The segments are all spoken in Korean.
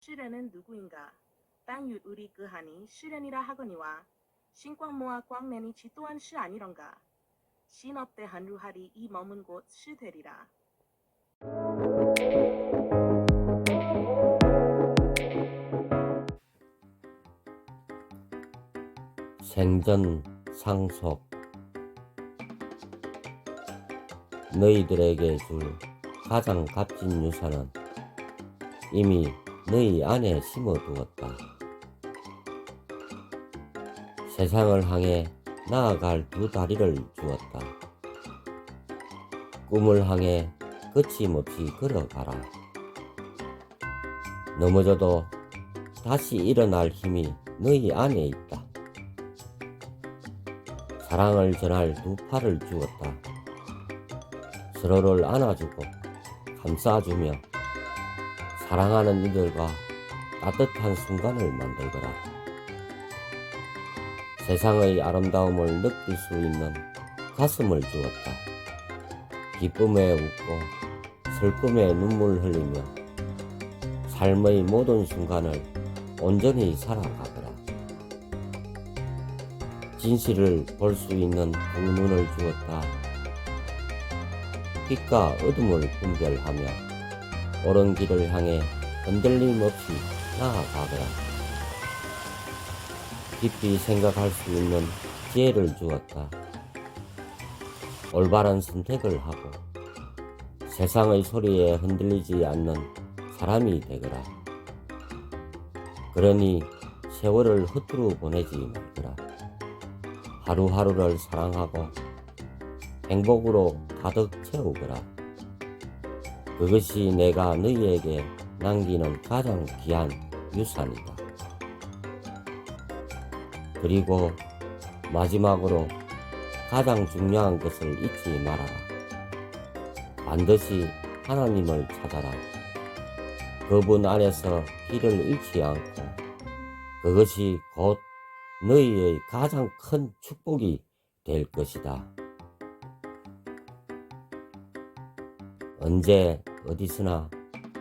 시련은 누구인가? 땅 우리 그하니 시련이라 하거니와 신광 모아 광내니 지 또한 시 아니런가? 신업대 한루하리 이 머문 곳 시되리라. 생전 상속 너희들에게 줄 가장 값진 유산은 이미 너희 안에 심어두었다. 세상을 향해 나아갈 두 다리를 주었다. 꿈을 향해 거침없이 걸어가라. 넘어져도 다시 일어날 힘이 너희 안에 있다. 사랑을 전할 두 팔을 주었다. 서로를 안아주고 감싸주며 사랑하는 이들과 따뜻한 순간을 만들거라. 세상의 아름다움을 느낄 수 있는 가슴을 주었다. 기쁨에 웃고 슬픔에 눈물 흘리며 삶의 모든 순간을 온전히 살아가거라. 진실을 볼 수 있는 두 눈을 주었다. 빛과 어둠을 분별하며 옳은 길을 향해 흔들림 없이 나아가거라. 깊이 생각할 수 있는 지혜를 주었다. 올바른 선택을 하고 세상의 소리에 흔들리지 않는 사람이 되거라. 그러니 세월을 허투루 보내지 말거라. 하루하루를 사랑하고 행복으로 가득 채우거라. 그것이 내가 너희에게 남기는 가장 귀한 유산이다. 그리고 마지막으로 가장 중요한 것을 잊지 말아라. 반드시 하나님을 찾아라. 그분 안에서 길을 잃지 않고 그것이 곧 너희의 가장 큰 축복이 될 것이다. 언제 어디서나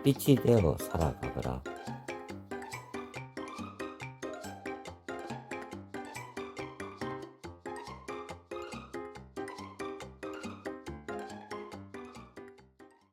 빛이 되어 살아가거라.